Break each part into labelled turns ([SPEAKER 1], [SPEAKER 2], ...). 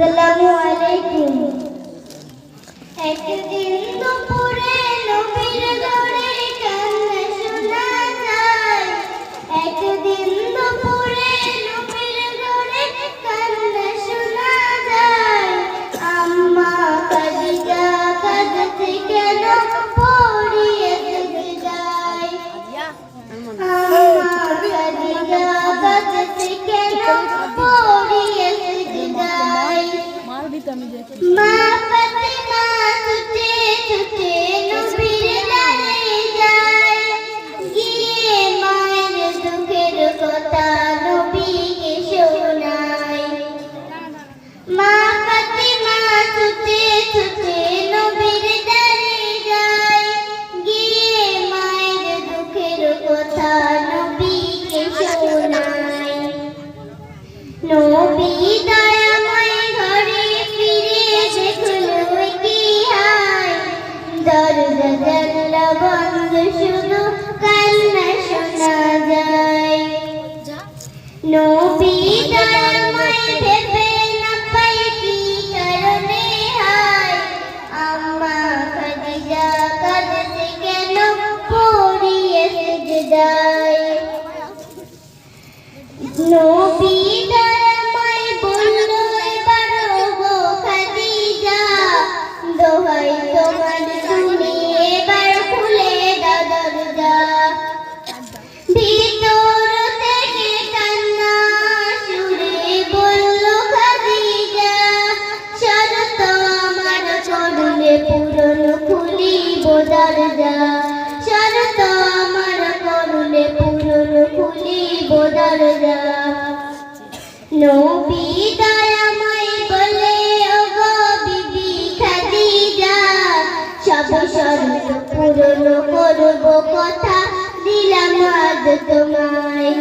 [SPEAKER 1] আসসালামু আলাইকুম। একদিন দুপুরে নবীর ঘরে কান্না একদিন
[SPEAKER 2] আমি দেখি।
[SPEAKER 1] নবী দয়াময় ভেবে না পাই কি কারণে হায় আম্মা খাদিজা কাঁদতে কেন পড়িয়ে যায় নবী দরজা নবী দয়াময় বলে, ওগো বিবি খাদিজা, সব শরত পূরণ করব কথা দিলাম আজ তোমায়।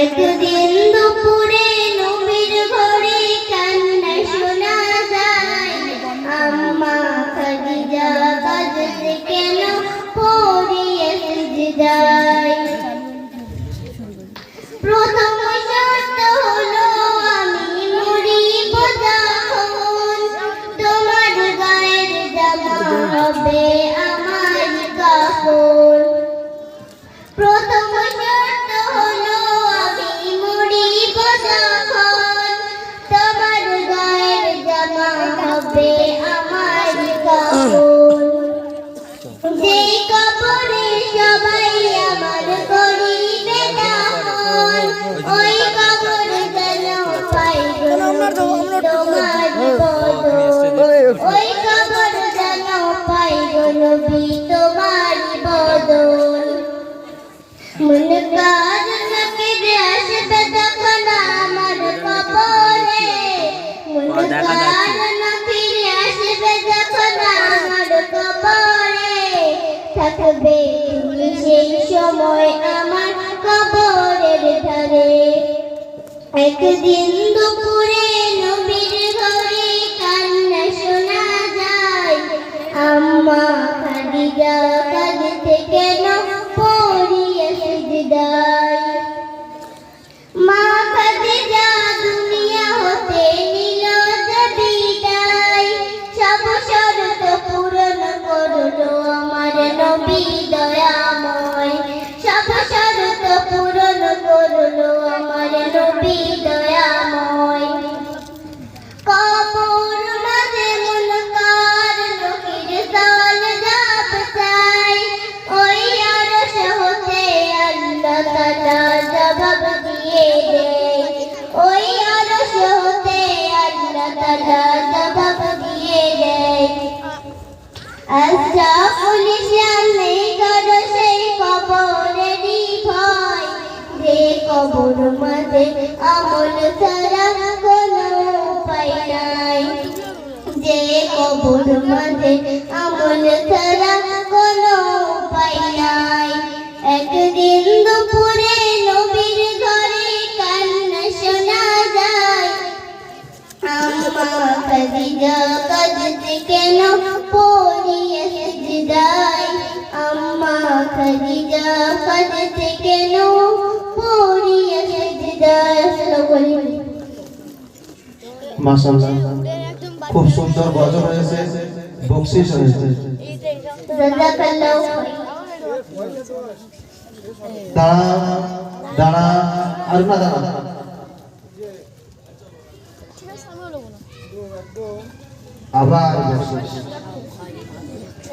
[SPEAKER 1] একদিন দুপুরে নবীর ঘরে কান্না শোনা যায়। আম্মা খাদিজা কাঁদতে কেন পড়িয়ে যায় হবে আমার কাপড় সেই সময় আমার কবরের ধারে একদিন দুপুরে সব শরত পূরণ করল আমার নবী দয়াময়। কবর মাঝে মুনকার নকির সাল জাপ চাই। ওই আরশ হতে আল্লাহ তাআলা জবাব দিয়ে দেয়। ওই আরশ হতে আল্লাহ তাআলা কবর মাঝে আমল ছাড়া কোনো উপায় নাই। যে কবর মাঝে আমল
[SPEAKER 2] মাশাআল্লাহ। খুব সুন্দর গজল হয়েছে বকশিস হয়েছে। দাঁড়া দাঁড়া আর না দাঁড়া। আবার।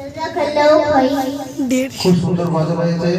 [SPEAKER 1] জাযাকাল্লাহু খাইর
[SPEAKER 2] খুব সুন্দর গজল হয়েছে